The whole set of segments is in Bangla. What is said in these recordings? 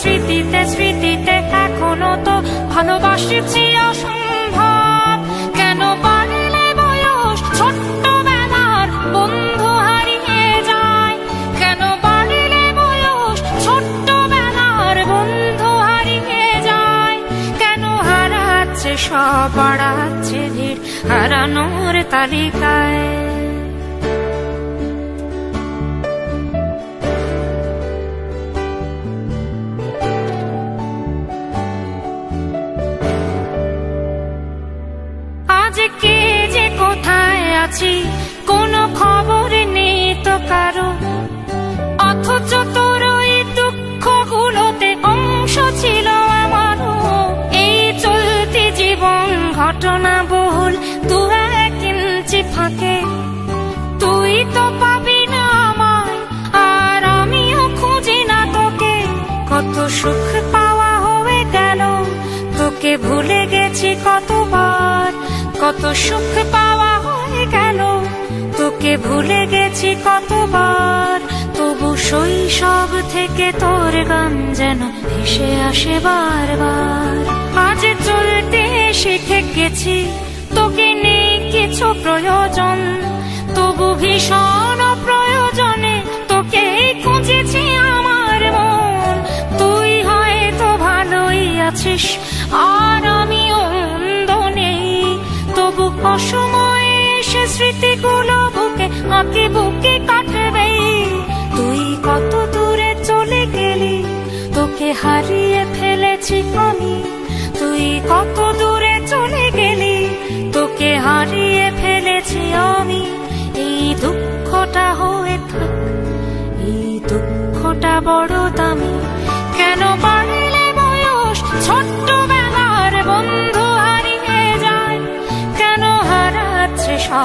স্মৃতিতে স্মৃতিতে এখনও তো ভালোবাসছি অসম্ভব কেন বাড়লে বয়স ছোট্টবেলার বন্ধু হারিয়ে যায়? কেন বাড়লে বয়স ছোট্টবেলার বন্ধু হারিয়ে যায়? কেন হারাচ্ছে সব, বাড়াচ্ছে ভিড় হারানোর তালিকায়? আছি, কোনো খবর নেই তো কারও। অথচ তোর ওই দুঃখগুলোতে অংশ ছিল আমারও। এই চলতি জীবন ঘটনা বহুল, দু এক ফাঁকে। তুই তো পাবি না আমায়, আর আমিও খুঁজি না তোকে। কত সুখ পাওয়া হয়ে গেল, তোকে ভুলে গেছি কতবার। কত সুখ পাওয়া তোকে ভুলে গেছি কতবার। তবু শৈশব থেকে তোর গান যেন ভেসে আসে বারবার। আজ চলতে শিখে গেছি, তোকে নেই কিছু প্রয়োজন। তবু ভীষণ প্রয়োজনে তোকে খুঁজেছি আমার মন। তুই হয়তো ভালোই আছিস, আর আমি অন্ধ নেই। তবু অসময়ে স্মৃতিগুলো বুকে আঁকে বুকে কাটবে। তুই কত দূরে চলে গেলি? তোকে হারিয়ে ফেলেছি আমি। তুই কত দূরে চলে গেলি? তোকে হারিয়ে ফেলেছি আমি। এই দুঃখটা হয়ে থাক, এই দুঃখটা বড় দামি।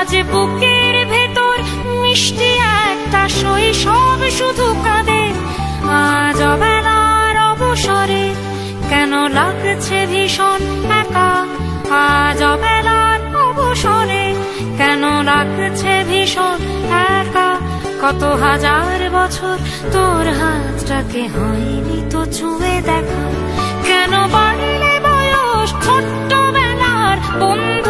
আজ বুকের ভেতর মিষ্টি একটা শৈশব শুধু কাঁদে আজ অবেলার অবসরে কেন লাগছে ভীষণ একা? আজ অবেলার অবসরে কেন লাগছে ভীষণ একা? কত হাজার বছর তোর হাতটাকে হয়নি তো ছুঁয়ে দেখা। কেন বাড়লে বয়স ছোট্টবেলার বন্ধু